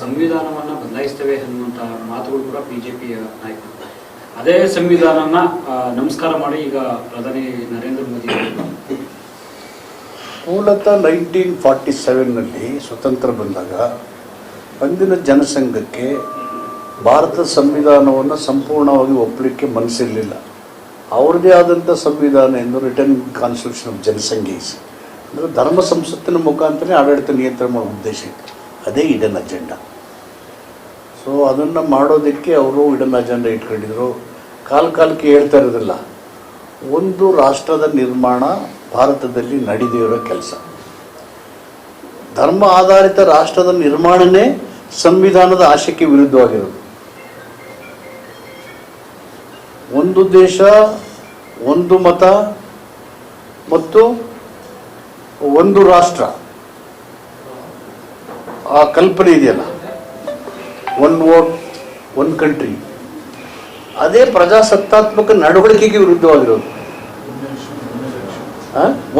ಸಂವಿಧಾನವನ್ನ ಬದಲಾಯಿಸ್ತೇವೆ ಅನ್ನುವಂತ ಮಾತುಗಳು ಕೂಡ ಬಿಜೆಪಿಯ ನಾಯಕರು. ಅದೇ ಸಂವಿಧಾನನ ನಮಸ್ಕಾರ ಮಾಡಿ ಈಗ ಪ್ರಧಾನಿ ನರೇಂದ್ರ ಮೋದಿ ಮೂಲತಃ ನೈನ್ಟೀನ್ ಫಾರ್ಟಿ ಸೆವೆನ್ನಲ್ಲಿ ಸ್ವತಂತ್ರ ಬಂದಾಗ ಅಂದಿನ ಜನಸಂಘಕ್ಕೆ ಭಾರತ ಸಂವಿಧಾನವನ್ನು ಸಂಪೂರ್ಣವಾಗಿ ಒಪ್ಪಲಿಕ್ಕೆ ಮನಸ್ಸಿರಲಿಲ್ಲ. ಅವ್ರದ್ದೇ ಆದಂಥ ಸಂವಿಧಾನ ಎಂದು ರಿಟರ್ನ್ ಕಾನ್ಸ್ಟಿಟ್ಯೂಷನ್ ಆಫ್ ಜನಸಂಘೀಸ್ ಅಂದರೆ ಧರ್ಮ ಸಂಸತ್ತಿನ ಮುಖಾಂತರ ಆಡಳಿತ ನಿಯಂತ್ರಣ ಮಾಡೋ ಉದ್ದೇಶ ಇತ್ತು. ಅದೇ ಇಡನ್ ಅಜೆಂಡಾ. ಸೊ ಅದನ್ನು ಮಾಡೋದಕ್ಕೆ ಅವರು ಇಡನ್ ಅಜೆಂಡಾ ಇಟ್ಕೊಂಡಿದ್ರು. ಕಾಲ ಕಾಲಕ್ಕೆ ಹೇಳ್ತಾ ಇರೋದಿಲ್ಲ. ಒಂದು ರಾಷ್ಟ್ರದ ನಿರ್ಮಾಣ ಭಾರತದಲ್ಲಿ ನಡೆದಿರೋ ಕೆಲಸ. ಧರ್ಮ ಆಧಾರಿತ ರಾಷ್ಟ್ರದ ನಿರ್ಮಾಣನೇ ಸಂವಿಧಾನದ ಆಶಯಕ್ಕೆ ವಿರುದ್ಧವಾಗಿರೋದು. ಒಂದು ದೇಶ, ಒಂದು ಮತ ಮತ್ತು ಒಂದು ರಾಷ್ಟ್ರ. ಆ ಕಲ್ಪನೆ ಇದೆಯಲ್ಲ? ಒನ್ ವೋಟ್ ಒನ್ ಕಂಟ್ರಿ ಅದೇ ಪ್ರಜಾಸತ್ತಾತ್ಮಕ ನಡವಳಿಕೆಗೆ ವಿರುದ್ಧವಾಗಿರೋದು.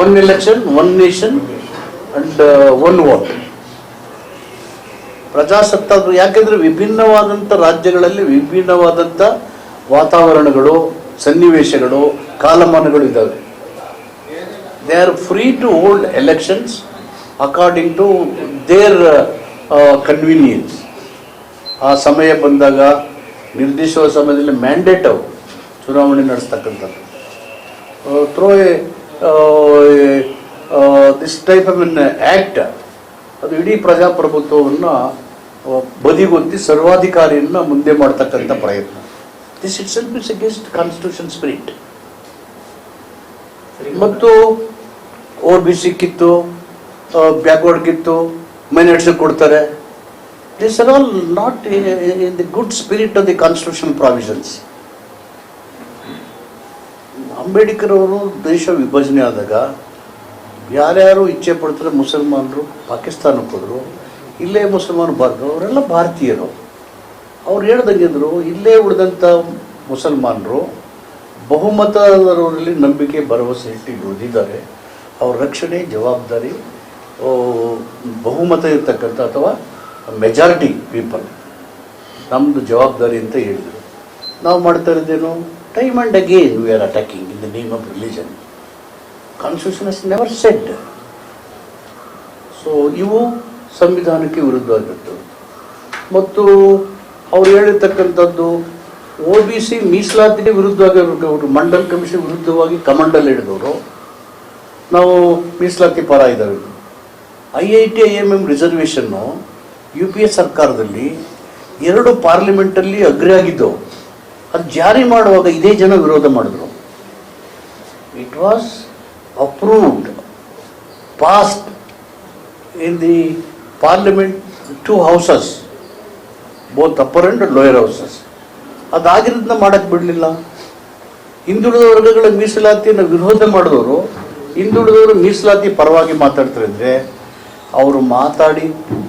One election one nation and one vote ಪ್ರಜಾಸತ್ತಾತ್ಮಕ ಯಾಕೆಂದ್ರೆ ವಿಭಿನ್ನವಾದಂಥ ರಾಜ್ಯಗಳಲ್ಲಿ ವಿಭಿನ್ನವಾದಂಥ ವಾತಾವರಣಗಳು, ಸನ್ನಿವೇಶಗಳು, ಕಾಲಮಾನಗಳು ಇದ್ದಾವೆ. They are free to hold elections according to their convenience ಆ ಸಮಯ ಬಂದಾಗ ನಿರ್ದಿಷ್ಟವಾದ ಸಮಯದಲ್ಲಿ ಮ್ಯಾಂಡೇಟ್ ಅವು ಚುನಾವಣೆ ನಡೆಸ್ತಕ್ಕಂಥದ್ದು. Through a this type of an act ಅದು ಇಡೀ ಪ್ರಜಾಪ್ರಭುತ್ವವನ್ನು ಬದಿಗೊತ್ತಿ ಸರ್ವಾಧಿಕಾರಿಯನ್ನು ಮುಂದೆ ಮಾಡ್ತಕ್ಕಂಥ ಪ್ರಯತ್ನ. This itself is against constitution spirit ಮತ್ತು ಓ ಬಿ ಸಿ ಕಿತ್ತು ಬ್ಯಾಕ್ವರ್ಡ್ ಕಿತ್ತು ಮೈನಾರಿಟ್ಸ್ ಕೊಡ್ತಾರೆ. This are all not in the good spirit of the constitution provisions Ambedkar ಅವರು ದೇಶ ವಿಭಜನೆ ಆದಾಗ ಯಾರ್ಯಾರು ಇಚ್ಛೆ ಪಡ್ತಾರೆ ಮುಸಲ್ಮಾನರು ಪಾಕಿಸ್ತಾನಕ್ಕೆ ಹೋದರು, ಇಲ್ಲೇ ಮುಸಲ್ಮಾನ ಭಾರತ ಅವರೆಲ್ಲ ಭಾರತೀಯರು. ಅವ್ರು ಹೇಳ್ದಂಗಿದ್ರು ಇಲ್ಲೇ ಉಳಿದಂಥ ಮುಸಲ್ಮಾನರು ಬಹುಮತದವರಲ್ಲಿ ನಂಬಿಕೆ, ಭರವಸೆ ಇಟ್ಟು ಉಳಿದಿದ್ದಾರೆ ಅವ್ರ ರಕ್ಷಣೆ, ಜವಾಬ್ದಾರಿ ಬಹುಮತ ಇರ್ತಕ್ಕಂಥ ಅಥವಾ ಮೆಜಾರಿಟಿ ಪೀಪಲ್ ನಮ್ಮದು ಜವಾಬ್ದಾರಿ ಅಂತ ಹೇಳಿದರು. ನಾವು ಮಾಡ್ತಾ ಇರೋದೇನು? Time and again we are attacking in the name of religion constitution is never said so ಇವು ಸಂವಿಧಾನಕ್ಕೆ ವಿರುದ್ಧವಾಗಿತ್ತು. ಮತ್ತು ಅವ್ರು ಹೇಳಿರ್ತಕ್ಕಂಥದ್ದು ಒ ಬಿ ಸಿ ಮೀಸಲಾತಿಗೆ ವಿರುದ್ಧವಾಗಿ ಅವರು ಮಂಡಲ್ ಕಮಿಷನ್ ವಿರುದ್ಧವಾಗಿ ಕಮಂಡಲ್ ಹಿಡಿದವರು. ನಾವು ಮೀಸಲಾತಿ ಪರ ಇದ್ದಾವೆ. I I T I M M reservation U P A ಸರ್ಕಾರದಲ್ಲಿ ಎರಡು ಪಾರ್ಲಿಮೆಂಟಲ್ಲಿ ಅಗ್ರಿ ಆಗಿದ್ದವು. ಅದು ಜಾರಿ ಮಾಡುವಾಗ ಇದೇ ಜನ ವಿರೋಧ ಮಾಡಿದ್ರು. It was approved passed in the parliament two houses both upper and lower houses ಅದಾಗಿರೋದನ್ನ ಮಾಡಕ್ಕೆ ಬಿಡಲಿಲ್ಲ. ಹಿಂದುಳಿದ ವರ್ಗಗಳ ಮೀಸಲಾತಿಯನ್ನು ವಿರೋಧ ಮಾಡಿದವರು ಹಿಂದುಳಿದವರು ಮೀಸಲಾತಿ ಪರವಾಗಿ ಮಾತಾಡ್ತಾರೆ ಅಂದರೆ ಅವರು ಮಾತಾಡಿ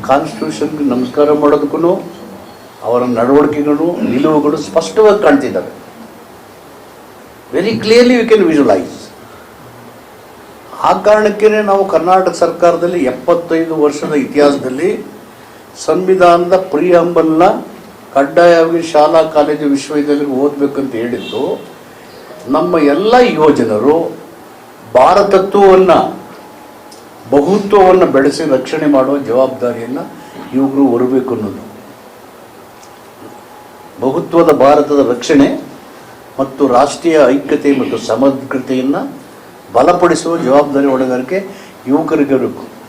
ಕಾನ್ಸ್ಟಿಟ್ಯೂಷನ್ಗೆ ನಮಸ್ಕಾರ ಮಾಡೋದಕ್ಕೂ ಅವರ ನಡವಳಿಕೆಗಳು ನಿಲುವುಗಳು ಸ್ಪಷ್ಟವಾಗಿ ಕಾಣ್ತಿದ್ದಾವೆ very clearly you can visualise ಆ ಕಾರಣಕ್ಕೇ ನಾವು ಕರ್ನಾಟಕ ಸರ್ಕಾರದಲ್ಲಿ ಎಪ್ಪತ್ತೈದು ವರ್ಷದ ಇತಿಹಾಸದಲ್ಲಿ ಸಂವಿಧಾನದ ಪ್ರಿಯಂಬಲ್ನ ಕಡ್ಡಾಯವಾಗಿ ಶಾಲಾ ಕಾಲೇಜು ವಿಶ್ವವಿದ್ಯಾಲಯಕ್ಕೆ ಓದಬೇಕಂತ ಹೇಳಿದ್ದು, ನಮ್ಮ ಎಲ್ಲ ಯುವಜನರು ಭಾರತತ್ವವನ್ನು ಬಹುತ್ವವನ್ನು ಬೆಳೆಸಿ ರಕ್ಷಣೆ ಮಾಡುವ ಜವಾಬ್ದಾರಿಯನ್ನು ಇವರು ಹೊರಬೇಕು ಅನ್ನೋದು. ಬಹುತ್ವದ ಭಾರತದ ರಕ್ಷಣೆ ಮತ್ತು ರಾಷ್ಟ್ರೀಯ ಐಕ್ಯತೆ ಮತ್ತು ಸಮಗ್ರತೆಯನ್ನು ಬಲಪಡಿಸುವ ಜವಾಬ್ದಾರಿ ಹೊಣೆಗಾರಿಕೆ ಯುವಕರಿಗೆ ಇರಬೇಕು